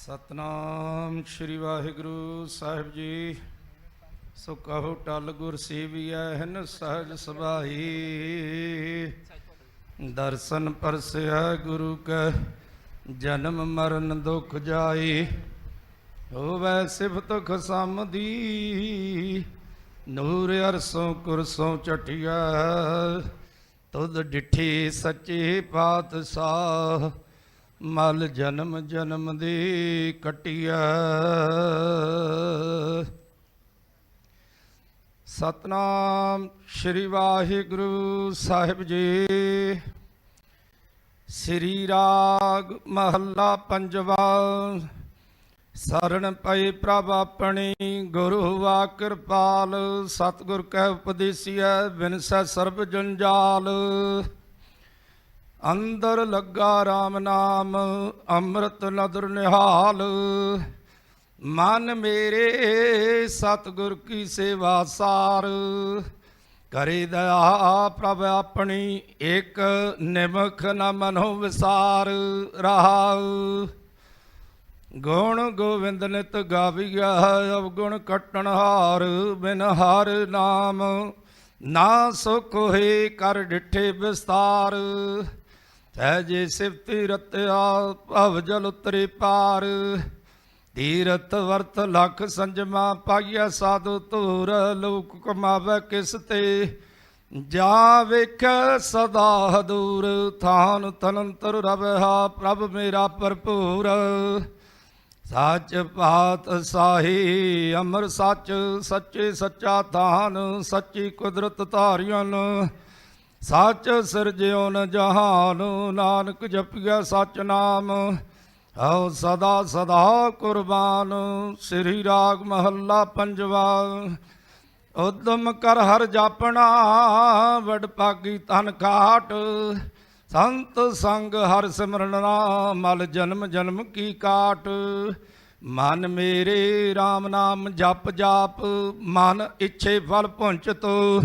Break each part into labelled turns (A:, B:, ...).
A: ਸਤਨਾਮ ਸ੍ਰੀ ਵਾਹਿਗੁਰੂ ਸਾਹਿਬ ਜੀ। ਸੋ ਕਹੋ ਟਲ ਗੁਰ ਸੇਵੀਐ, ਹਨ ਸਹਜ ਸਭਾਈ। ਦਰਸ਼ਨ ਪਰਸਿਆ ਗੁਰੂ ਕੈ, ਜਨਮ ਮਰਨ ਦੁਖ ਜਾਈ। ਹੋਵੈ ਸਿਫਤ ਖਸਮਦੀ ਨੂਰ ਅਰਸੋਂ ਕੁਰਸੋਂ ਚਟਿਆ ਤੁਧ ਡਿਠੀ ਸੱਚੇ ਪਾਤਸ਼ਾਹ ਮਲ ਜਨਮ ਜਨਮ ਦੀ ਕਟਿਆ। ਸਤਨਾਮ ਸ੍ਰੀ ਵਾਹਿਗੁਰੂ ਸਾਹਿਬ ਜੀ। ਸ੍ਰੀ ਰਾਗ ਮਹੱਲਾ ਪੰਜਵਾ। ਸਰਣ ਪਈ ਪ੍ਰਭ ਆਪਣੀ, ਗੁਰੂ ਵਾ ਕਿਰਪਾਲ। ਸਤਿਗੁਰ ਕੈ ਉਪਦੇਸੀਐ, ਬਿਨਸੈ ਸਰਬ ਜੰਜਾਲ। ਅੰਦਰ ਲੱਗਾ RAM ਨਾਮ, ਅੰਮ੍ਰਿਤ ਨਦਰ ਨਿਹਾਲ। ਮਨ ਮੇਰੇ, ਸਤਿਗੁਰ ਕੀ ਸੇਵਾ ਸਾਰ। ਕਰੇ ਦਇਆ ਪ੍ਰਭ ਆਪਣੀ, ਇੱਕ ਨਿਮਖ ਨ ਮਨੋ ਵਿਸਾਰ ਰਹਾਉ। ਗੁਣ ਗੋਵਿੰਦ ਨਿਤ ਗਾਵੀਆ ਅਵਗੁਣ ਕਟਣ ਹਾਰ ਬਿਨ ਹਰ ਨਾਮ। ਨਾ ਸੁਖ ਹੋਏ ਕਰ ਡਿਠੇ ਵਿਸਤਾਰ। ਸਹਿਜੇ ਸਿਫਤੀ ਰਤਿਆ ਭਵ ਜਲ ਉਤਰੇ ਪਾਰ, ਤੀਰਥ ਵਰਤ ਲਖ ਸੰਜਮਾ ਪਾਈਐ ਸਾਧੂ ਧੂਰ, ਲੋਕ ਕਮਾਵੇ ਕਿਸ ਤੇ? ਜਾ ਵੇਖ ਸਦਾ ਦੂਰ ਥਾਨ ਤਨੰਤਰ ਰਵਹਾ ਪ੍ਰਭ ਮੇਰਾ ਭਰਪੂਰ। ਸੱਚ ਪਾਤ ਸਾਹੀ, ਅਮਰ ਸੱਚ, ਸੱਚੇ ਸੱਚਾ ਥਾਨ, ਸੱਚੀ ਕੁਦਰਤ ਧਾਰਿਆਂ ਸੱਚ ਸਿਰਜਿਓ ਨ ਜਹਾਨ, ਨਾਨਕ ਜਪਿਆ ਸਚ ਨਾਮ ਹਉ ਸਦਾ ਸਦਾ ਕੁਰਬਾਨ, ਸ੍ਰੀ ਰਾਗ ਮਹੱਲਾ ਪੰਜਵਾ। ਉਦਮ ਕਰ ਹਰ ਜਾਪਣਾ, ਵਡ ਪਾਗੀ ਤਨ ਕਾਟ ਸੰਤ ਸੰਗ ਹਰ ਸਿਮਰਨ ਨਾਮ, ਮਲ ਜਨਮ ਜਨਮ ਕੀ ਕਾਟ। ਮਨ ਮੇਰੇ RAM ਨਾਮ ਜਪ ਜਾਪ, ਮਨ ਇੱਛੇ ਫਲ ਪੁੰਚ ਤੋ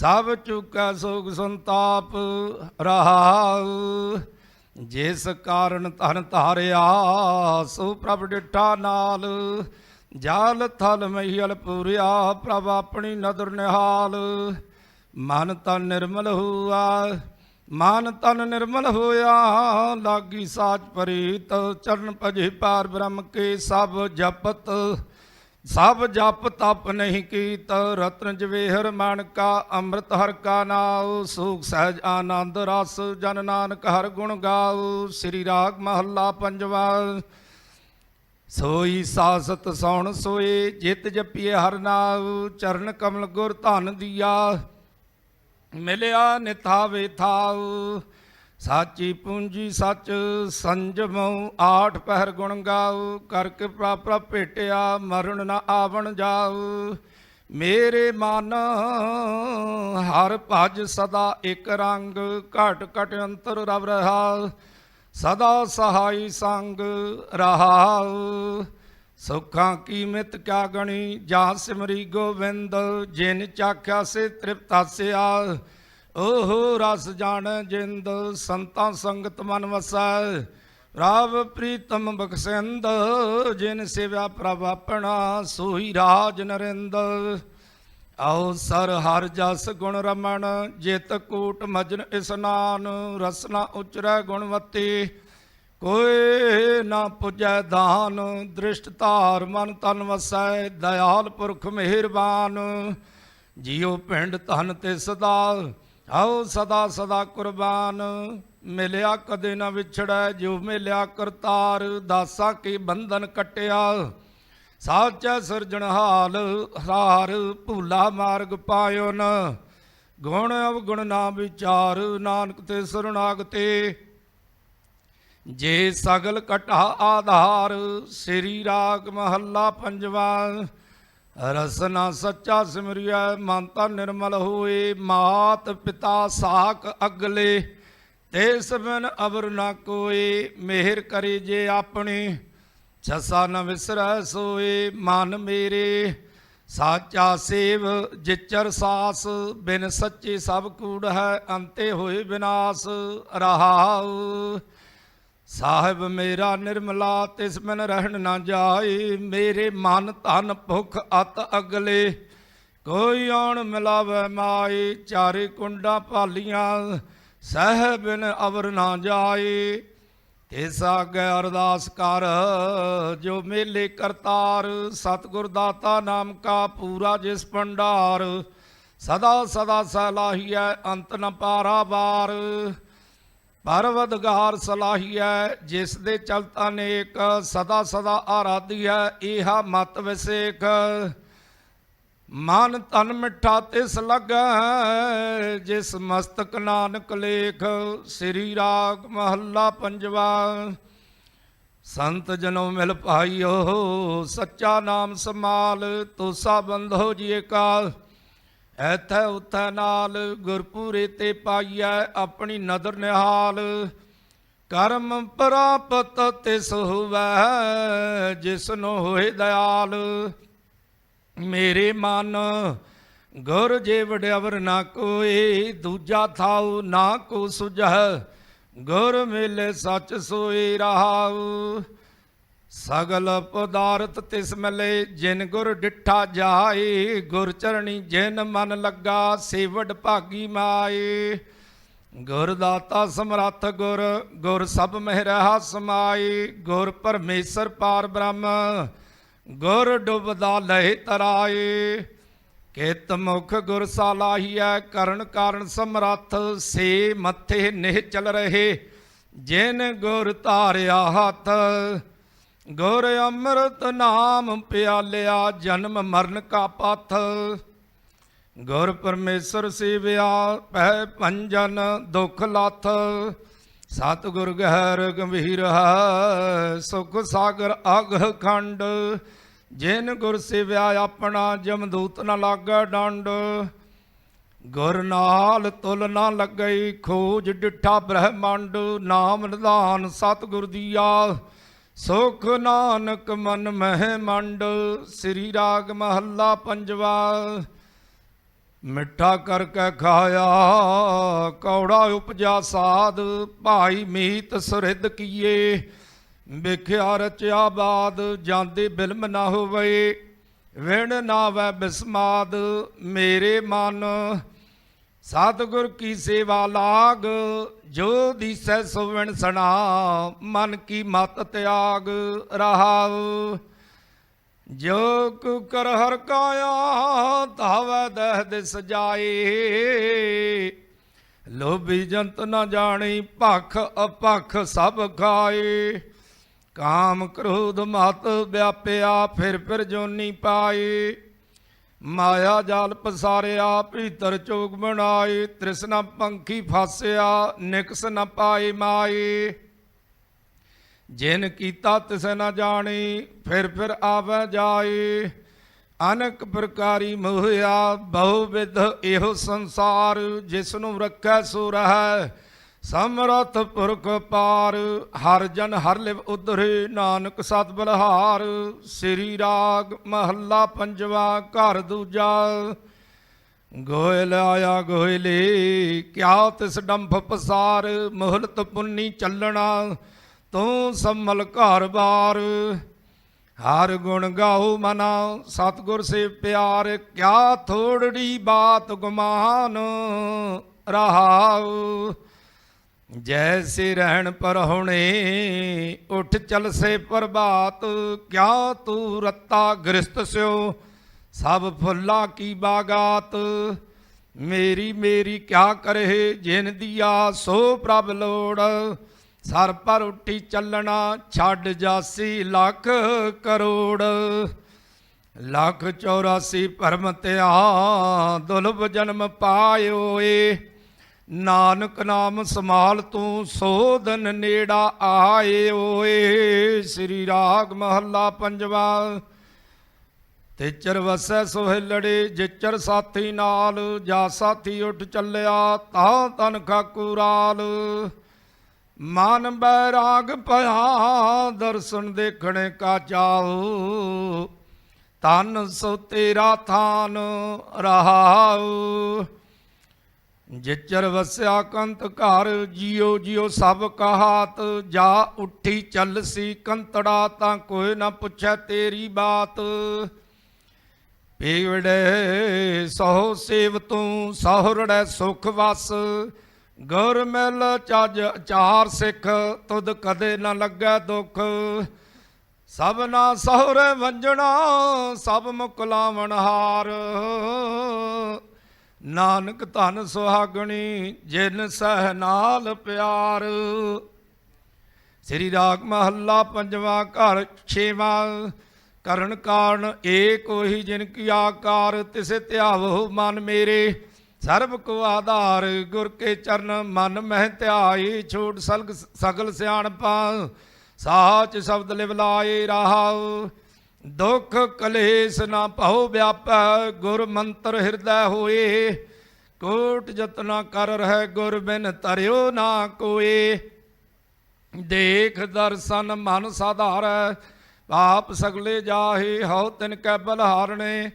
A: ਸਭ ਚੁਕੈ ਸੋਗ ਸੰਤਾਪ ਰਹਾਉ, ਜਿਸ ਕਾਰਨ ਧਨ ਧਾਰਿਆ, ਸੋ ਪ੍ਰਭ ਡਿਠਾ ਨਾਲ। ਜਾਲ ਥਲ ਮਹੀਲ ਪੂਰਿਆ, ਪ੍ਰਭ ਆਪਣੀ ਨਦਰ ਨਿਹਾਲ। ਮਨ ਤਨ ਨਿਰਮਲ ਹੋਆ, ਮਨ ਤਨ ਨਿਰਮਲ ਹੋਇਆ, ਲਾਗੀ ਸਾਚ ਪਰੀਤ, ਚਰਨ ਭਜੇ ਪਾਰ ਬ੍ਰਹਮ ਕੇ ਸਭ ਜਪਤ। ਸਭ ਜਪ ਤਪ ਨਹੀਂ ਕੀਤ, ਰਤਨ ਜਵੇਹਰ ਮਨ ਕਾ ਅੰਮ੍ਰਿਤ ਹਰ ਕਾ ਨਾਉ, ਸੁਖ ਸਹਿਜ ਆਨੰਦ ਰਸ ਜਨ ਨਾਨਕ ਹਰ ਗੁਣ ਗਾਉ, ਸ੍ਰੀ ਰਾਗ ਮਹੱਲਾ ਪੰਜਵਾ। ਸੋਈ ਸਾਸਤ ਸੌਣ ਸੋਏ, ਜਿਤ ਜਪੀਏ ਹਰ ਨਾਉ, ਚਰਨ ਕਮਲ ਗੁਰ ਧਨ ਦੀਆ, ਮਿਲਿਆ ਨਿਥਾਵੇ ਥਾਉ। ਸਾਚੀ ਪੂੰਜੀ ਸੱਚ ਸੰਜਮਉ, ਆਠ ਪਹਿਰ ਗੁਣ ਗਾਉ ਕਰਕੇ ਪ੍ਰਾਪਰਾ ਭੇਟਿਆ, ਮਰਨ ਨਾ ਆਵਣ ਜਾਉ। ਮੇਰੇ ਮਨ ਹਰ ਭਜ ਸਦਾ ਇੱਕ ਰੰਗ, ਘਟ ਘਟ ਅੰਤਰ ਰਵ ਰਹਾ। ਸਦਾ ਸਹਾਈ ਸੰਗ ਰਹਾਉ। ਸੁਖਾਂ ਕੀ ਮਿਤ ਕਿਆ ਗਣੀ, ਜਾਂ ਸਿਮਰੀ ਗੋਵਿੰਦ, ਜਿਨ ਚਾਖਿਆ ਸੇ ਤ੍ਰਿਪਤਾਸਿਆ ਓਹੋ ਰਸ ਜਾਣ ਜਿੰਦ, ਸੰਤਾਂ ਸੰਗਤ ਮਨ ਵਸੈ। ਰਾਵ ਪ੍ਰੀਤਮ ਬਖਸ਼ਿੰਦ, ਜਿਨ ਸੇਵਿਆ ਪ੍ਰਭ ਆਪਣਾ, ਸੋਈ ਰਾਜ ਨਰਿੰਦ। ਆਓ ਸਰ ਹਰ ਜਸ ਗੁਣ ਰਮਣ, ਜਿਤ ਕੂਟ ਮਜਨ ਇਸਨਾਨ ਰਸਨਾ ਉਚਰੈ ਗੁਣਵਤੀ, ਕੋਈ ਨਾ ਪੁਜੈ ਦਾਨ। ਦ੍ਰਿਸ਼ਟ ਧਾਰ ਮਨ ਤਨ ਵਸੈ, ਦਇਆਲ ਪੁਰਖ ਮਿਹਰਬਾਨ। ਜੀਉ ਪਿੰਡ ਧਨ ਤੇ ਸਦਾ ਆਓ ਸਦਾ ਸਦਾ ਕੁਰਬਾਨ, ਮਿਲਿਆ ਕਦੇ ਨਾ ਵਿਛੜੈ ਜੋ ਮਿਲਿਆ ਕਰਤਾਰ, ਦਾਸਾਂ ਕੀ ਬੰਧਨ ਕਟਿਆ। ਸਾਚਾ ਸਿਰਜਣਹਾਲ ਹਾਰ ਭੂਲਾ ਮਾਰਗ ਪਾਇਓ ਨ। ਗੁਣ ਅਵਗੁਣ ਨਾ ਵਿਚਾਰ, ਨਾਨਕ ਤੇ ਸਰਣਾਗਤੇ ਜੇ ਸਗਲ ਕਟਾ ਆਧਾਰ, ਸ੍ਰੀ ਰਾਗ ਮਹੱਲਾ ਪੰਜਵਾ ਰਸਨਾ ਸੱਚਾ ਸਿਮਰਿਆ ਮਨ ਤਾਂ ਨਿਰਮਲ ਹੋਏ। ਮਾਤ ਪਿਤਾ ਸਾਖ ਅਗਲੇ, ਤੇ ਬਿਨ ਅਵਰ ਨਾ ਕੋਏ। ਮਿਹਰ ਕਰੇ ਜੇ ਆਪਣੇ, ਛਸਾ ਨ ਵਿਸਰੈ ਸੋਏ। ਮਨ ਮੇਰੇ, ਸਾਚਾ ਸੇਵ, ਜਿਚਰ ਸਾਸ। ਬਿਨ ਸੱਚੇ ਸਭ ਕੂੜ ਹੈ, ਅੰਤੇ ਹੋਏ ਵਿਨਾਸ਼ ਰਹਾਉ। ਸਾਹਿਬ ਮੇਰਾ ਨਿਰਮਲਾ, ਤਿਸ ਮਨ ਰਹਿਣ ਨਾ ਜਾਏ। ਮੇਰੇ ਮਨ ਧਨ ਭੁਖ ਅਤ ਅਗਲੇ। ਕੋਈ ਆਣ ਮਿਲਾਵੇ ਮਾਏ, ਚਾਰੇ ਕੁੰਡਾ ਭਾਲੀਆਂ। ਸਹਿ ਬਿਨ ਅਵਰ ਨਾ ਜਾਏ। ਤਿਸ ਆਗੇ ਅਰਦਾਸ ਕਰ, ਜੋ ਮੇਲੇ ਕਰਤਾਰ। ਸਤਿਗੁਰ ਦਾਤਾ ਨਾਮ ਕਾ ਪੂਰਾ ਜਿਸ ਭੰਡਾਰ। ਸਦਾ ਸਦਾ ਸਲਾਹੀਐ ਅੰਤ ਨ ਪਾਰਾ ਪਾਰਾਵਾਰ। ਪਰਵਦਗਾਰ ਹੈ, ਜਿਸ ਦੇ ਚਲਤਾ ਨੇਕ ਸਦਾ ਸਦਾ ਆਰਾਧੀ ਹੈ ਇਹਾ ਮਤ ਵਿਸੇਖ। ਮਨ ਤਨ ਮਿੱਠਾ ਤਿਸ ਲੱਗੈ, ਜਿਸ ਮਸਤਕ ਨਾਨਕ ਲੇਖ। ਸ੍ਰੀ ਰਾਗ ਮਹੱਲਾ ਪੰਜਵਾ, ਸੰਤ ਜਨੋ ਮਿਲ ਭਾਈਓ ਸੱਚਾ ਨਾਮ ਸਮਾਲ ਤੋਸਾ ਬੰਧੋ ਜੀ ਕਾ ਐਥੈ ਉਥੈ ਨਾਲ ਗੁਰਪੂਰੇ ਤੇ ਪਾਈਐ ਆਪਣੀ ਨਦਰ ਨਿਹਾਲ। ਕਰਮ ਪ੍ਰਾਪਤ ਤਿਸ ਹੋਵੈ, ਜਿਸਨੂੰ ਹੋਏ ਦਿਆਲ। ਮੇਰੇ ਮਨ, ਗੁਰ ਜੇ ਵਡਿਆਵਰ ਨਾ ਕੋਏ, ਦੂਜਾ ਥਾਉ ਨਾ ਕੋ ਸੁਝੈ ਗੁਰ ਮਿਲੇ ਸੱਚ ਸੋਈ ਰਹਾਉ। ਸਗਲ ਪਦਾਰਥ ਤਿਸ ਮਿਲੇ, ਜਿਨ ਗੁਰ ਡਿਠਾ ਜਾਏ, ਗੁਰ ਚਰਣੀ ਜਿਨ ਮਨ ਲੱਗਾ ਸੇਵਡ ਭਾਗੀ ਮਾਏ। ਗੁਰ ਦਾਤਾ ਸਮਰੱਥ ਗੁਰ ਗੁਰ ਸਭ ਮਹਿ ਰਹਾ ਸਮਾਈ ਗੁਰ ਪਰਮੇਸ਼ਰ ਪਾਰ ਬ੍ਰਹਮ, ਗੁਰ ਡੁਬਦਾ ਲਹਿ ਤਰਾਏ। ਕਿਤ ਮੁਖ ਗੁਰ ਸਾਲਾਹੀਐ ਕਰਨ ਕਾਰਨ ਸਮਰੱਥ, ਸੇ ਮੱਥੇ ਨਿਹ ਚਲ ਰਹੇ। ਜਿਨ ਗੁਰ ਧਾਰਿਆ ਹੱਥ ਗੁਰ ਅੰਮ੍ਰਿਤ ਨਾਮ ਪਿਆਲਿਆ, ਜਨਮ ਮਰਨ ਕਾ ਪਥ। ਗੁਰ ਪਰਮੇਸ਼ਰ ਸੇਵਿਆ ਪੈ ਪੰਜਨ ਦੁਖ ਲਾਥ। ਸਤਿਗੁਰ ਗਹਿਰ ਗੰਭੀਰ ਹੈ, ਸੁਖ ਸਾਗਰ ਅਗ ਖੰਡ। ਜਿਨ ਗੁਰ ਸੇਵਿਆ ਆਪਣਾ ਜਮਦੂਤ ਨ ਲਾਗੈ ਡੰਡ। ਗੁਰ ਨਾਲ ਤੁਲ ਨਾ ਲੱਗਈ ਖੋਜ ਡਿਠਾ ਬ੍ਰਹਮੰਡ। ਨਾਮ ਨਿਧਾਨ ਸਤਿਗੁਰ ਦੀਆ। ਸੁਖ ਨਾਨਕ ਮਨ ਮਹਿ ਮੰਡ ਸ੍ਰੀ ਰਾਗ ਮਹੱਲਾ ਪੰਜਵਾ। ਮਿੱਠਾ ਕਰ ਕਰਕੇ ਖਾਇਆ, ਕੌੜਾ ਉਪਜਾ ਸਾਧ, ਭਾਈ ਮੀਤ ਸੁਰਿੱਧ ਕੀਏ। ਵਿਖਿਆ ਰਚਿਆ ਬਾਦ, ਜਾਂਦੇ ਬਿਲਮ ਨਾ ਹੋਵੇ। ਵਿਣ ਨਾ ਵੈ ਬਿਸਮਾਦ, ਮੇਰੇ ਮਨ ਸਤਿਗੁਰ ਕੀ ਸੇਵਾ ਲਾਗ, ਜੋ ਦੀਸੈ ਸੁਵਣ ਸਣਾ, ਮਨ ਕੀ ਮਤ ਤਿਆਗ ਰਹਾਉ। ਜੋ ਕੁ ਕਰ ਹਰ ਕਾਇਆ ਤਾਵੈ ਦਹ ਦਿਸ ਜਾਏ। ਲੋਭੀ ਜੰਤ ਨਾ ਜਾਣੀ, ਭਖ ਅਪਖ ਸਭ ਖਾਏ। ਕਾਮ ਕ੍ਰੋਧ ਮਤ ਵਿਆਪਿਆ, ਫਿਰ ਫਿਰ ਜੋਨੀ ਪਾਏ। ਮਾਇਆ ਜਾਲ ਪਸਾਰਿਆ, ਭੀਤਰ ਚੋਗ ਬਣਾਏ ਤ੍ਰਿਸ਼ਨਾ ਪੰਖੀ ਫਾਸਿਆ, ਨਿਕਸ ਨ ਪਾਏ ਮਾਏ ਜਿਨ ਕੀਤਾ ਤਿਸ ਨ ਜਾਣੀ, ਫਿਰ ਫਿਰ ਆਵੈ ਜਾਏ ਅਨਕ ਪ੍ਰਕਾਰੀ ਮੋਹਿਆ, ਬਹੁ ਵਿਧ ਇਹੋ ਸੰਸਾਰ ਜਿਸ ਨੂੰ ਰੱਖੈ ਸੋ ਰਹੈ ਸਮਰਥ ਪੁਰਖ ਪਾਰ, ਹਰ ਜਨ ਹਰ ਲਿਵ ਉਧਰੇ, ਨਾਨਕ ਸਤ ਬਲਹਾਰ। ਸ੍ਰੀ ਰਾਗ ਮਹੱਲਾ ਪੰਜਵਾ, ਘਰ ਦੂਜਾ। ਗੋਇਲ ਆਇਆ ਗੋਇਲੇ, ਕਿਆ ਤਿਸ ਡੰਫ ਪਸਾਰ, ਮੋਹਲਤ ਪੁੰਨੀ ਚੱਲਣਾ, ਤੂੰ ਸੰਮਲ ਘਰ ਬਾਰ। ਹਰ ਗੁਣ ਗਾਉ ਮਨਾ, ਸਤਗੁਰ ਸੇ ਪਿਆਰ, ਕਿਆ ਥੋੜੜੀ ਬਾਤ ਗੁਮਾਨ ਰਹਾਉ। ਜੈਸੇ ਰਹਿਣ ਪਰ ਹੁਣੇ ਉਠ ਚਲ ਸੇ ਪ੍ਰਭਾਤ, ਕਿਆ ਤੂੰ ਰੱਤਾ ਗ੍ਰਸਤ ਸਿਓ? ਸਭ ਫੁੱਲਾ ਕੀ ਬਾਗਾਤ? ਮੇਰੀ ਮੇਰੀ ਕਿਆ ਕਰੇ ਜਿਨ ਦੀਆ ਸੋ ਪ੍ਰਭ ਲੋੜ? ਸਰ ਪਰ ਉੱਠੀ ਚੱਲਣਾ ਛੱਡ ਜਾਸੀ ਲੱਖ ਕਰੋੜ। ਲੱਖ 84 ਭਰਮ ਤਿਆ ਦੁਲਭ ਜਨਮ ਪਾਇਓ ਏ ਨਾਨਕ ਨਾਮ ਸਮਾਲ ਤੂੰ, ਸੋਧਨ ਨੇੜਾ ਆਏ ਓਏ। ਸ੍ਰੀ ਰਾਗ ਮਹੱਲਾ ਪੰਜਵਾ। ਤੇਚਰ ਵਸੈ ਸੁਹੇਲੜੇ, ਜਿਚਰ ਸਾਥੀ ਨਾਲ, ਜਾ ਸਾਥੀ ਉੱਠ ਚੱਲਿਆ, ਤਾਂ ਤਨ ਖਾਕੂਰਾਲ ਮਨ ਬੈਰਾਗ ਭਇਆ, ਦਰਸ਼ਨ ਦੇਖਣੇ ਕਾ ਚਾਉ। ਤਨ ਸੋ ਤੇਰਾ ਥਾਨ ਰਹਾਉ। ਜਿਚਰ ਵਸਿਆ ਕੰਤ ਘਰ, ਜਿਉ ਜਿਉ ਸਭ ਕਹਾਤ, ਜਾ ਉੱਠੀ ਚੱਲ ਸੀ ਕੰਤੜਾ, ਤਾਂ ਕੋਈ ਨਾ ਪੁੱਛੈ ਤੇਰੀ ਬਾਤ। ਪੀਵੜੇ ਸਹੁ ਸੇਵ ਤੂੰ ਸਹੁਰੜੈ ਸੁਖ ਵਸ। ਗੁਰ ਮਿਲ ਚੱਜ ਚਾਰ ਸਿੱਖ, ਤੁਧ ਕਦੇ ਨਾ ਲੱਗੈ ਦੁੱਖ। ਸਭ ਨਾ ਸਹੁਰੇ ਵੰਜਣਾ, ਸਭ ਮੁਖ ਲਾਵਣ ਹਾਰ। ਨਾਨਕ ਧਨ ਸੁਹਾਗਣੀ, ਜਿਨ ਸਹਿ ਨਾਲ ਪਿਆਰ। ਸ੍ਰੀ ਰਾਗ ਮਹੱਲਾ ਪੰਜਵਾਂ ਘਰ, ਛੇਵਾਂ। ਕਰਨ ਕਾਰਨ ਏਕ ਉਹੀ ਜਿਨ ਕੀ ਆਕਾਰ, ਤਿਸੇ ਧਿਆਵੋ ਮਨ ਮੇਰੇ। ਸਰਬ ਕੋ ਆਧਾਰ, ਗੁਰ ਕੇ ਚਰਨ ਮਨ ਮਹਿ ਧਿਆਈ ਛੋਟ ਸਲਗ, ਸਗਲ ਸਿਆਣਪਾ। ਸਾਚ ਸ਼ਬਦ ਲਿਵ ਲਾਏ ਰਹਾਉ ਦੁਖ ਕਲੇਸ਼ ਨਾ ਭਉ ਵਿਆਪੈ, ਗੁਰ ਮੰਤਰ ਹਿਰਦੈ ਹੋਏ। ਕੋਟ ਜਤਨਾ ਕਰ ਰਹਿ ਗੁਰ ਬਿਨ ਤਰਿਓ ਨਾ ਕੋਏ। ਦੇਖ ਦਰਸ਼ਨ ਮਨ ਸਾਧਾਰੈ, ਪਾਪ ਸਗਲੇ ਜਾਹੇ, ਹਉ ਤਿਨ ਕੈ ਬਲਹਾਰਣੇ।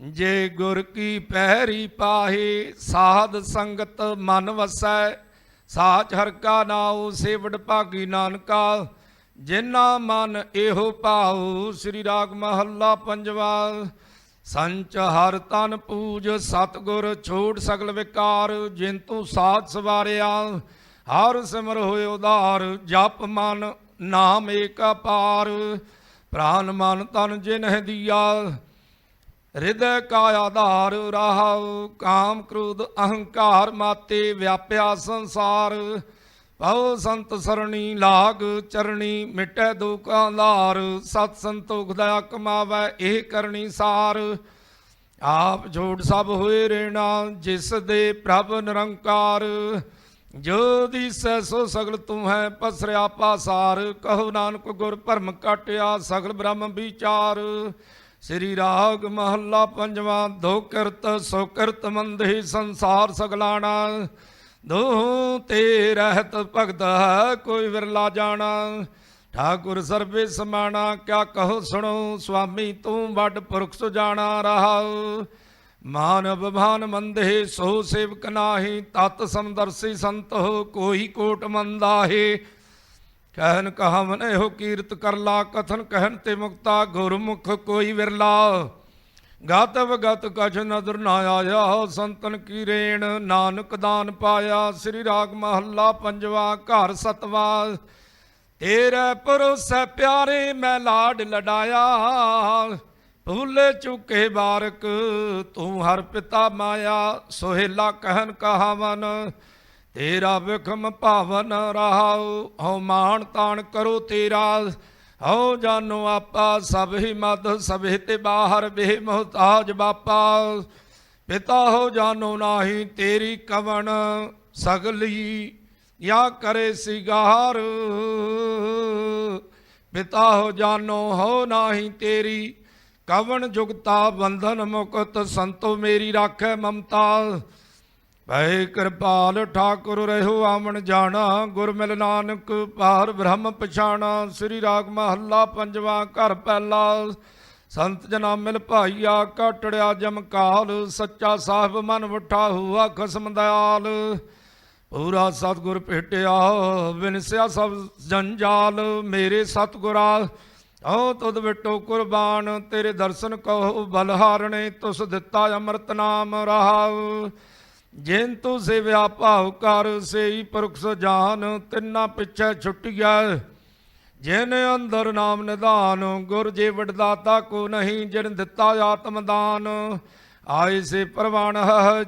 A: ਜੇ ਗੁਰ ਕੀ ਪਹਿਰੀ ਪਾਹੇ, ਸਾਧ ਸੰਗਤ ਮਨ ਵਸੈ। ਸਾਚ ਹਰ ਕਾ ਨਾਉ ਸੇਵਡ ਭਾਗੀ ਨਾਨਕਾ। ਜਿਨਾ ਮਨ ਇਹੋ ਭਾਉ, ਸ੍ਰੀ ਰਾਗ ਮਹੱਲਾ ਪੰਜਵਾ। ਸੰਚ ਹਰ ਤਨ ਪੂਜ, ਸਤਗੁਰ ਛੋੜ ਸਗਲ ਵਿਕਾਰ, ਜਿਨ ਤੂੰ ਸਾਧ ਸਵਾਰਿਆ, ਹਰ ਸਿਮਰ ਹੋਇ ਉਧਾਰ, ਜਪ ਮਨ ਨਾਮ ਏਕ ਪਾਰ ਪ੍ਰਾਨ ਮਨ ਤਨ ਜਿਨਹਿ ਦੀਆ, ਹਿਰਦੈ ਕਾ ਆਧਾਰ, ਰਹਾਉ ਕਾਮ ਕ੍ਰੋਧ ਅਹੰਕਾਰ ਮਾਤੇ ਵਿਆਪਿਆ ਸੰਸਾਰ। ਪਉ ਸੰਤ ਸਰਣੀ ਲਾਗ ਚਰਣੀ, ਮਿਟੈ ਦੁਖਾਂ ਲਾਰ, ਸਤ ਸੰਤੋਖ ਦਇਆ ਕਮਾਵੈ, ਇਹ ਕਰਨੀ ਸਾਰ। ਆਪ ਜੋੜ ਸਭ ਹੋਏ ਰੇਣਾ, ਜਿਸ ਦੇ ਪ੍ਰਭ ਨਿਰੰਕਾਰ। ਜੋ ਦੀਸੈ ਸੋ ਸਗਲ ਤੂੰ ਹੈ ਪਸਰਿਆ ਪਾਸਾਰ ਕਹੋ ਨਾਨਕ ਗੁਰ ਭਰਮ ਕਟਿਆ, ਸਗਲ ਬ੍ਰਹਮ ਵਿਚਾਰ। ਸ੍ਰੀ ਰਾਗ ਮਹੱਲਾ ਪੰਜਵਾਂ, ਦੋ ਕਿਰਤ, ਸੋ ਕਿਰਤ ਮੰਦੇ ਸੰਸਾਰ ਸਗਲਾਣਾ। ਦੋ ਤੇ ਰਹਿਤ ਭਗਤ ਹੈ ਕੋਈ ਵਿਰਲਾ ਜਾਣਾ। ਠਾਕੁਰ ਸਰਬੇ ਸਮਾਣਾ ਕਿਆ ਕਹੋ ਸੁਣੋ, ਸੁਆਮੀ ਤੂੰ ਵੱਡ ਪੁਰਖ ਸੁਜਾਣਾ ਰਹਾਉ। ਮਾਨ ਭਾਨ ਮੰਦੇ, ਸੋ ਸੇਵਕ ਨਾਹੀ, ਤਤ ਸਮਦਰਸੀ ਸੰਤ ਹੋ, ਕੋਈ ਕੋਟ ਮੰਦਾਹੇ। ਕਹਿਨ ਕਹਾਵਨ ਇਹੋ ਕੀਰਤ ਕਰ ਲਾ, ਕਥਨ ਕਹਿਨ ਤੇ ਮੁਕਤਾ, ਗੁਰਮੁਖ ਕੋਈ ਵਿਰਲਾ। ਗਤ ਵਗਤ ਕਛ ਨਦਰ ਨਾ ਆਇਆ, ਸੰਤਨ ਕੀ ਰੇਣ ਨਾਨਕ ਦਾਨ ਪਾਇਆ, ਸ੍ਰੀ ਰਾਗ ਮਹੱਲਾ ਪੰਜਵਾ, ਘਰ ਸਤਵਾ। ਤੇਰੇ ਪਰੋਸੈ ਪਿਆਰੇ ਮੈਂ ਲਾਡ ਲਡਾਇਆ ਭੁੱਲੇ ਚੁੱਕੇ ਬਾਰਕ, ਤੂੰ ਹਰ ਪਿਤਾ ਮਾਇਆ, ਸੋਹਿਲਾ ਕਹਿਨ ਕਹਾਵਨ, ਤੇਰਾ ਵਿਖਮ ਭਾਵਨ ਰਹਾਉ, ਹਉ ਮਾਣ ਤਾਣ ਕਰੋ ਤੇਰਾ। ਹਉ ਜਾਨੋ ਆਪਾ, ਸਭ ਹੀ ਮਦ ਸਭੇ ਤੇ ਬਾਹਰ ਬੇ ਮੁਹਤਾਜ ਬਾਪਾ। ਪਿਤਾ ਹੋ ਜਾਨੋ ਨਾਹੀ ਤੇਰੀ ਕਵਣ, ਸਗਲੀ ਯਾ ਕਰੇ ਸਿਗਾਰ। ਪਿਤਾ ਹੋ ਜਾਨੋ ਹੋ ਨਾਹੀ ਤੇਰੀ ਕਵਣ, ਜੁਗਤਾ ਬੰਧਨ ਮੁਕਤ, ਸੰਤੋ ਮੇਰੀ ਰਾਖੈ ਮਮਤਾ। ਭੈ ਕਿਰਪਾਲ ਠਾਕੁਰ ਰਹਿਓ, ਆਵਣ ਜਾਣਾ ਗੁਰ ਮਿਲ ਨਾਨਕ ਪਾਰ ਬ੍ਰਹਮ ਪਛਾਣਾ, ਸ੍ਰੀ ਰਾਗ ਮਹੱਲਾ ਪੰਜਵਾਂ ਘਰ ਪਹਿਲਾ। ਸੰਤ ਜਨਾ ਮਿਲ ਭਾਈਆ, ਕਟੜਿਆ ਜਮਕਾਲ ਸੱਚਾ ਸਾਹਿਬ ਮਨ ਵਠਾ ਹੁਆ ਖਸਮ ਦਇਆਲ ਪੂਰਾ ਸਤਗੁਰ ਭੇਟਿਆ ਵਿਨਸਿਆ ਸਭ ਜੰਜਾਲ, ਮੇਰੇ ਸਤਗੁਰਾ ਓ ਤੁਧ ਵਿਟੋ ਕੁਰਬਾਨ, ਤੇਰੇ ਦਰਸ਼ਨ ਕਹੋ, ਬਲਹਾਰਣੇ ਤੁਸ ਦਿੱਤਾ ਅੰਮ੍ਰਿਤ ਨਾਮ ਰਹਾਉ। ਜਿਨ ਤੂੰ ਸੇਵਿਆ ਭਾਉ ਕਰ, ਸੇਈ ਪੁਰਖ ਜਾਨ ਤਿੰਨਾ ਪਿੱਛੇ ਛੁੱਟਿਆ ਜਿਨ ਅੰਦਰ ਨਾਮ ਨਿਧਾਨ, ਗੁਰ ਜੀ ਵਡਦਾਤਾ ਕੋ ਨਹੀਂ, ਜਿਨ ਦਿੱਤਾ ਆਤਮਦਾਨ ਆਏ ਸੇ ਪ੍ਰਵਾਨ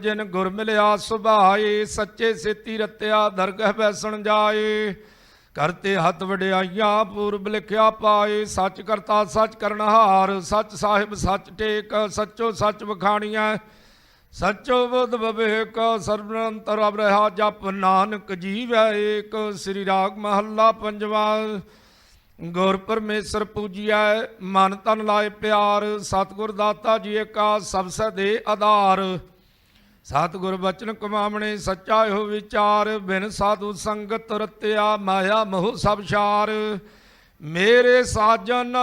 A: ਜਿਨ ਗੁਰ ਮਿਲਿਆ ਸੁਭਾਏ, ਸੱਚੇ ਸੇਤੀ ਰਤਿਆ, ਦਰਗਹ ਬੈਸਣ ਜਾਏ। ਕਰਤੇ ਹੱਥ ਵਡਿਆਈਆਂ, ਪੂਰਬ ਲਿਖਿਆ ਪਾਏ। ਸੱਚ ਕਰਤਾ, ਸੱਚ ਕਰਨਹਾਰ ਸੱਚ ਸਾਹਿਬ ਸੱਚ ਟੇਕ, ਸੱਚੋ ਸੱਚ ਵਖਾਣੀਆਂ ਸੱਚੋ ਬੁੱਧ ਵਿਵੇਕ ਸਰਬਨੰਤਰ ਅਬ ਜਪ ਨਾਨਕ ਜੀਵੈ ਏਕ, ਸ੍ਰੀ ਰਾਗ ਮਹੱਲਾ ਪੰਜਵਾਂ। ਗੁਰ ਪਰਮੇਸ਼ਰ ਪੂਜੀਐ, ਮਨ ਤਨ ਲਾਏ ਪਿਆਰ, ਸਤਿਗੁਰ ਦਾਤਾ ਜੀ ਕਾ ਸਭ ਦੇ ਆਧਾਰ। ਸਤਿਗੁਰ ਬਚਨ ਕਮਾਵਣੇ, ਸੱਚਾ ਇਹੋ ਵਿਚਾਰ, ਬਿਨ ਸਾਧੂ ਸੰਗਤ ਰਤਿਆ, ਮਾਇਆ ਮੋਹ ਸਭ ਛਾਰ। ਮੇਰੇ ਸਾਜਨ,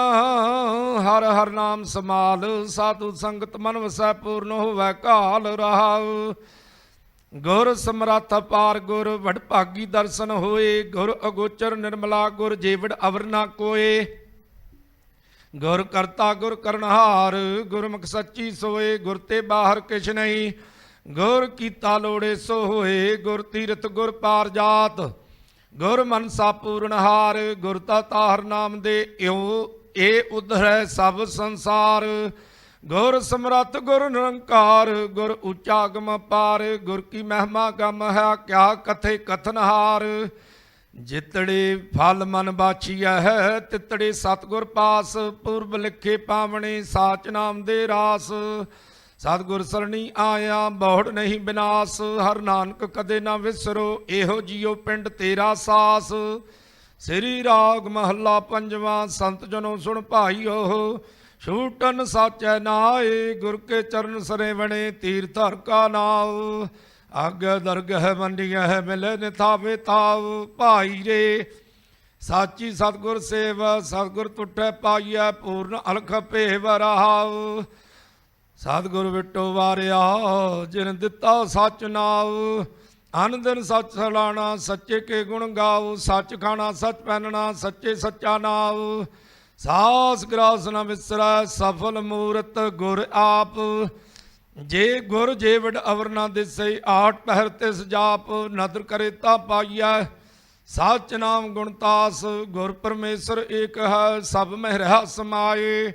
A: ਹਰ ਹਰ ਨਾਮ ਸਮਾਲ ਸਾਧੂ ਸੰਗਤ ਮਨ ਵਸੈ ਪੂਰਨ ਹੋਵੈ ਕਾਲ ਰਹਾਉ ਗੁਰ ਸਮਰੱਥ ਪਾਰ ਗੁਰ, ਵਡ ਭਾਗੀ ਦਰਸ਼ਨ ਹੋਏ। ਗੁਰ ਅਗੋਚਰ ਨਿਰਮਲਾ, ਗੁਰ ਜੀਵੜ ਅਵਰ ਨਾ ਕੋਏ। ਗੁਰ ਕਰਤਾ ਗੁਰ ਕਰਨਹਾਰ ਗੁਰਮੁਖ ਸੱਚੀ ਸੋਏ। ਗੁਰ ਤੇ ਬਾਹਰ ਕਿਛ ਨਹੀਂ, ਗੁਰ ਕੀਤਾ ਲੋੜੇ ਸੋ ਹੋਏ। ਗੁਰ ਤੀਰਥ ਗੁਰ ਪਾਰ ਜਾਤ ਗੁਰ ਮਨਸਾ ਪੂਰਨਹਾਰ ਗੁਰ ਤਾ ਤਾਹਰ ਨਾਮ ਦੇ ਇਉ ਇਹ ਉਧਰੈ ਸਭ ਸੰਸਾਰ। ਗੁਰ ਸਮਰੱਥ, ਗੁਰ ਨਿਰੰਕਾਰ, ਗੁਰ ਉਚਾਗਮ ਪਾਰ, ਗੁਰ ਕੀ ਮਹਿਮਾ ਗਮ ਹੈ, ਕਿਆ ਕਥੇ ਕਥਨਹਾਰ। ਜਿਤੜੇ ਫਲ ਮਨ ਬਾਛੀਆ ਹੈ, ਤਿਤੜੇ ਸਤਗੁਰ ਪਾਸ, ਪੂਰਬ ਲਿਖੇ ਪਾਵਣੇ, ਸਾਚ ਨਾਮ ਦੇ ਰਾਸ। ਸਤਗੁਰ ਸਰਣੀ ਆਇਆ, ਬਹੁੜ ਨਹੀਂ ਬਿਨਾਸ਼, ਹਰ ਨਾਨਕ ਕਦੇ ਨਾ ਵਿਸਰੋ, ਇਹੋ ਜੀਓ ਪਿੰਡ ਤੇਰਾ ਸਾਸ। ਸ੍ਰੀ ਰਾਗ ਮਹੱਲਾ ਪੰਜਵਾਂ, ਸੰਤ ਜਨੋ ਸੁਣ ਭਾਈਓ, ਛੂਟਨ ਸਾਚੈ ਨਾਏ, ਗੁਰ ਕੇ ਚਰਨ ਸਰੇਵਣੇ ਤੀਰ ਧਰ ਕਾ ਨਾਉ ਦਰਗ ਹੈ ਮੰਡੀਆਂ ਹੈ, ਮਿਲੇ ਨਿਥਾਵੇ ਤਾਉ ਭਾਈ ਰੇ, ਸਾਚੀ ਸਤਗੁਰ ਸੇਵਾ, ਸਤਗੁਰ ਤੁਠੈ ਪਾਈਐ, ਪੂਰਨ ਅਲਖ ਭੇਵ ਰਹਾਉ। ਸਤਿਗੁਰ ਵਿਟੋ ਵਾਰਿਆ, ਜਿਨ ਦਿੱਤਾ ਸੱਚ ਨਾਉ ਅਨ ਸੱਚ ਸਲਾਣਾ, ਸੱਚੇ ਕੇ ਗੁਣ ਗਾਓ ਸੱਚ ਖਾਣਾ, ਸੱਚ ਪਹਿਨਣਾ, ਸੱਚੇ ਸੱਚਾ ਨਾਉ। ਸਾਸ ਗਰਾਸ ਨ ਵਿਸਰੈ, ਸਫਲ ਮੂਰਤ ਗੁਰ ਆਪ। ਜੇ ਗੁਰ ਜੇਵੜ ਅਵਰ ਨਾ ਦਿਸੈ, ਆਠ ਪਹਿਰ ਤਿਸ ਜਾਪ, ਨਦਰ ਕਰੇ ਤਾ ਪਾਈਐ। ਸਚ ਨਾਮ ਗੁਣਤਾਸ ਗੁਰ ਪਰਮੇਸ਼ਰ ਏਕ ਹੈ, ਸਭ ਮਹਿ ਰਹਾ ਸਮਾਏ।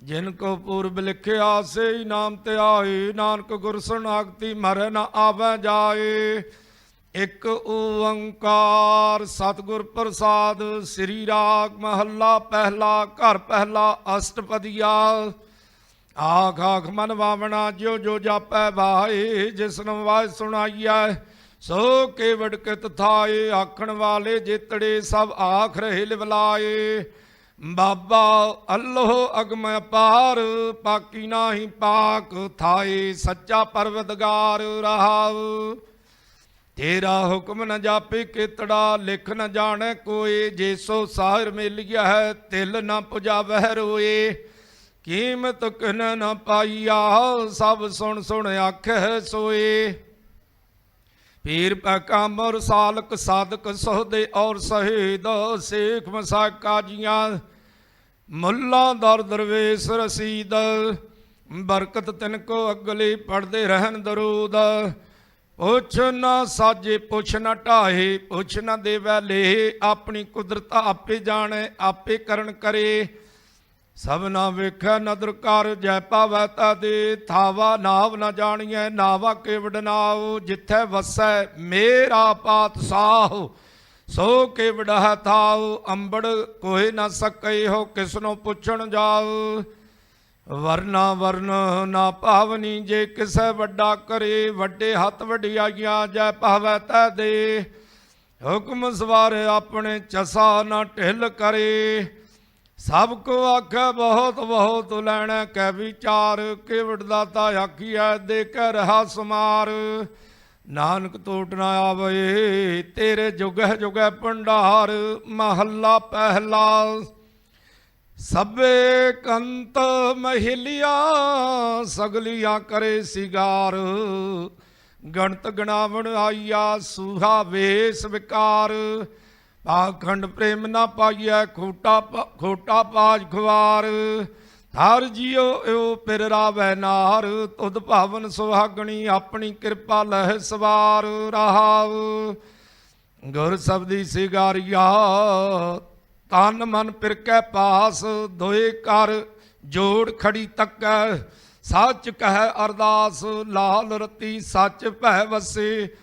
A: ਜਿਨ ਕੋ ਪੂਰਬ ਲਿਖਿਆ ਸੇ, ਨਾਮ ਤੇ ਆਏ ਨਾਨਕ ਗੁਰ ਸੁਨਾਗਤੀ ਮਰ ਨ ਆਵੈ ਜਾਏ। ਇੱਕ ਓੰਕਾਰ ਸਤਿਗੁਰ ਪ੍ਰਸਾਦ, ਸ੍ਰੀ ਰਾਗ ਮਹੱਲਾ ਪਹਿਲਾ, ਘਰ ਪਹਿਲਾ ਅਸ਼ਟਪਦੀਆ। ਆਖ ਆਖ ਮਨ ਵਾਵਣਾ ਜਿਉ ਜੋ ਜਾਪੈ ਵਾਏ ਜਿਸਨ ਵਾਜ ਸੁਣਾਈਐ, ਸੋ ਕੇਵੜ ਕਿਤ ਥਾਏ। ਆਖਣ ਵਾਲੇ ਜਿਤੜੇ ਸਭ ਆਖ ਰਹੇ ਲਿਵਲਾਏ। ਬਾਬਾ ਅੱਲੋ ਅਗਮ ਅਪਾਰ ਪਾਕੀ ਨਾਹੀ ਪਾਕ, ਥਾਏ ਸੱਚਾ ਪਰਵਦਗਾਰ ਰਹਾਉ। ਤੇਰਾ ਹੁਕਮ ਨ ਜਾਪੇ ਕਿਤੜਾ, ਲਿਖ ਨ ਜਾਣੈ ਕੋਏ, ਜੇ ਸੋ ਸਾਹਿਰ ਮਿਲਿਆ ਹੈ, ਤਿਲ ਨ ਪੁਜਾਵਹਿ ਰੋਏ। ਕੀਮਤ ਕਿਨ ਨ ਪਾਈਆ, ਸਭ ਸੁਣ ਸੁਣ ਆਖੈ ਸੋਏ। ਪੀਰ ਪਕਾ ਮਰ ਸਾਲਕ ਸਾਧਕ ਸਹਦੇ ਔਰ ਸਹੀਦ ਸੇਖ ਮਸਾ ਕਾਜੀਆਂ ਮੁੱਲਾ ਦਰ ਦਰਵੇਸ਼ ਰਸੀਦ, ਬਰਕਤ ਤਿਨ ਕੋ ਅਗਲੇ ਪੜਦੇ ਰਹਿਣ ਦਰੂਦ। ਪੁੱਛ ਨਾ ਸਾਜੇ, ਪੁੱਛ ਨਾ ਢਾਹੇ, ਪੁੱਛ ਨਾ ਦੇਵੈ ਲੇ ਆਪਣੀ ਕੁਦਰਤ ਆਪੇ ਜਾਣੈ, ਆਪੇ ਕਰਨ ਕਰੇ। ਸਭ ਨਾ ਵੇਖੈ ਨਦਰ ਕਰ ਜੈ ਪਾਵੈ ਤਾ ਦੇ, ਥਾਵਾ ਨਾਵ ਨਾ ਜਾਣੀਐ, ਨਾਵਾ ਕੇਵਡ ਨਾਉ, ਜਿੱਥੈ ਵਸੈ ਮੇਰਾ ਪਾਤਸ਼ਾਹ ਸੋ ਕੇਵਡ ਹੈ ਥਾਉ, ਅੰਬੜ ਕੋਏ ਨਾ ਸਕੈ ਹੋ, ਕਿਸਨੋ ਪੁੱਛਣ ਜਾਉ। ਵਰਨਾ ਵਰਨ ਨਾ ਭਾਵਨੀ, ਜੇ ਕਿਸੈ ਵੱਡਾ ਕਰੇ, ਵੱਡੇ ਹੱਥ ਵਡਿਆਈਆਂ ਜੈ ਪਾਵੈ ਤਾ ਦੇ। ਹੁਕਮ ਸਵਾਰ ਆਪਣੇ ਚਸਾ ਨਾ ਢਿੱਲ ਕਰੇ। ਸਭ ਕੋ ਆਖੈ ਬਹੁਤ ਬਹੁਤ ਲੈਣਾ, ਕੈ ਵਿਚਾਰ ਕਿਵੜ ਦਾਤਾ ਆਖੀਐ ਦੇ ਕੇ ਰਹਾ ਸਮਾਰ। ਨਾਨਕ ਟੋਟ ਨਾ ਆਵੇ ਤੇਰੇ ਜੁਗਹਿ ਜੁਗਹਿ ਭੰਡਾਰ, ਮਹੱਲਾ ਪਹਿਲਾ। ਸਭੇ ਕੰਤ ਮਹਿਲਿਆ, ਸਗਲੀਆਂ ਕਰੇ ਸਿਗਾਰ। ਗਣਤ ਗਣਾਵਣ ਆਈਆ, ਸੂਹਾ ਵੇਸ ਵਿਕਾਰ। ਪਾਖੰਡ ਪ੍ਰੇਮ ਨਾ ਪਾਈਐ ਖੋਟਾ ਖੋਟਾ ਪਾਜ ਖਵਾਰ ਥਾਰ ਜੀਓ ਓ ਪਿਰ ਰਾਵੈ ਨਾਰ। ਤੁਧ ਭਾਵਨ ਸੁਹਾਗਣੀ ਆਪਣੀ ਕਿਰਪਾ ਲਹਿ ਸਵਾਰ ਰਹਾਉ। ਗੁਰ ਸਬਦੀ ਸਿਗਾਰੀਆ, ਤਨ ਮਨ ਪਿਰਕੈ ਪਾਸ, ਦੋਏ ਕਰ ਜੋੜ ਖੜੀ ਤੱਕੈ। ਸੱਚ ਕਹਿ ਅਰਦਾਸ, ਲਾਲ ਰਤੀ ਸੱਚ ਭੈ ਵਸੇ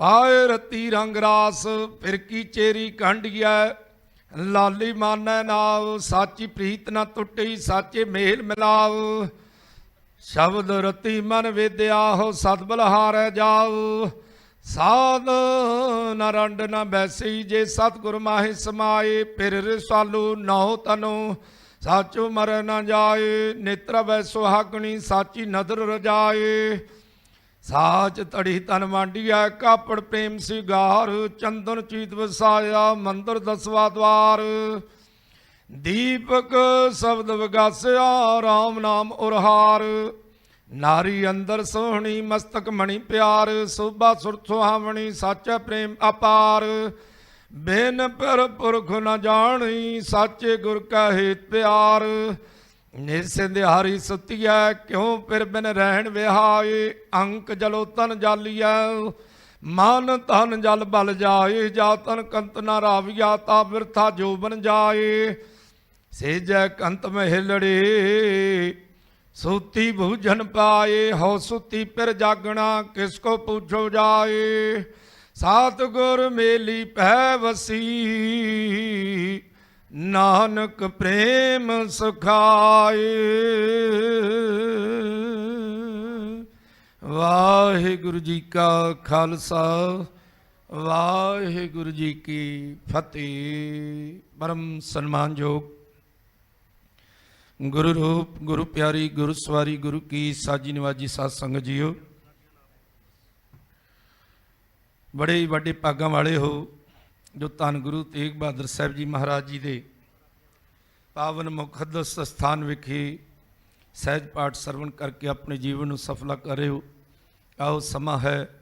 A: ਪਾਏ ਰਤੀ ਰੰਗ ਰਾਸ, ਫਿਰ ਕੀ ਚੇਰੀ ਕੰਢੀਐ ਲਾਲੀ ਮਾਨੈ ਨਾਉ ਸਾਚੀ ਪ੍ਰੀਤ ਨਾ ਟੁੱਟੀ, ਸਾਚੇ ਮੇਲ ਮਿਲਾਉ ਸ਼ਬਦ ਰਤੀ ਮਨ ਵੇਦਿਆ ਹੋ ਸਤ ਬਲਹਾਰੈ ਜਾਉ ਸਾਧ ਨਰੰਡ ਨਾ ਬੈਸੀ, ਜੇ ਸਤਿਗੁਰ ਮਾਹਿ ਸਮਾਏ, ਫਿਰ ਰਸਾਲੂ ਨਹੁ ਤਨੋ। ਸਾਚੋ ਮਰ ਨਾ ਜਾਏ, ਨੇਤਰ ਵੈ ਸੁਹਾਗਣੀ, ਸਾਚੀ ਨਦਰ ਰਜਾਏ। ਸਾਚ ਤੜੀ ਤਨ ਵਾਂਡੀਐ ਕਾਪੜ ਪ੍ਰੇਮ ਸਿਗਾਰ, ਚੰਦਨ ਚੀਤ ਵਸਾਇਆ, ਮੰਦਰ ਦਸਵਾ ਦਵਾਰ। ਦੀਪਕ ਸ਼ਬਦ ਵਿਗਾਸਿਆ RAM ਨਾਮ ਉਰਹਾਰ। ਨਾਰੀ ਅੰਦਰ ਸੋਹਣੀ ਮਸਤਕ ਮਣੀ ਪਿਆਰ, ਸੋਭਾ ਸੁਰ ਸੁਹਾਵਣੀ, ਸਾਚਾ ਪ੍ਰੇਮ ਅਪਾਰ। ਬੇਨ ਪਰ ਪੁਰਖ ਨ ਜਾਣੀ, ਸਾਚੇ ਗੁਰ ਕਾ ਹੇਤ ਪਿਆਰ। ਨਿਰਸਿੰਧ ਹਰੀ ਸੁਤੀਐ, ਕਿਉ ਫਿਰ ਬਿਨ ਰਹਿਣ ਵਿਹਾਏ? ਅੰਕ ਜਲੋ ਤਨ ਜਾਲੀਐ, ਮਨ ਤਨ ਜਲ ਬਲ ਜਾਏ, ਜਾ ਤਨ ਕੰਤ ਨਾ ਰਾਵਿਆ ਤਾ ਬਿਰਥਾ ਜੋ ਬਨ ਜਾਏ। ਸੇਜੈ ਕੰਤ ਮਹਿਲੜੇ, ਸੂਤੀ ਭੂਜਨ ਪਾਏ ਹਉ ਸੁਤੀ ਪਿਰ ਜਾਗਣਾ, ਕਿਸ ਕੋ ਪੁੱਛੋ ਜਾਏ? ਸਾਤ ਗੁਰ ਮੇਲੀ ਪੈ ਵਸੀ ਨਾਨਕ ਪ੍ਰੇਮ ਸੁਖਾਏ। ਵਾਹਿਗੁਰੂ ਜੀ ਕਾ ਖਾਲਸਾ, ਵਾਹਿਗੁਰੂ ਜੀ ਕੀ ਫਤਿਹ। ਪਰਮ ਸਨਮਾਨਯੋਗ ਗੁਰੂ ਰੂਪ, ਗੁਰੂ ਪਿਆਰੀ, ਗੁਰੂ ਸਵਾਰੀ, ਗੁਰੂ ਕੀ ਸਾਜੀ ਨਿਵਾਜੀ ਸਾਧ ਸੰਗਤ ਜੀਓ। ਬੜੇ ਵੱਡੇ ਭਾਗਾਂ ਵਾਲੇ ਹੋ। ਜੋ ਧੰਨ ਗੁਰੂ ਤੇਗ ਬਹਾਦਰ ਸਾਹਿਬ ਜੀ ਮਹਾਰਾਜ ਜੀ ਦੇ ਪਾਵਨ ਮੁਕੱਦਸ ਸਥਾਨ ਵਿਖੇ ਸਹਿਜ ਪਾਠ ਸਰਵਣ ਕਰਕੇ ਆਪਣੇ ਜੀਵਨ ਨੂੰ ਸਫਲਾ ਕਰਿਓ ਰਹੇ ਹੋ। ਆਓ ਸਮਾਂ ਹੈ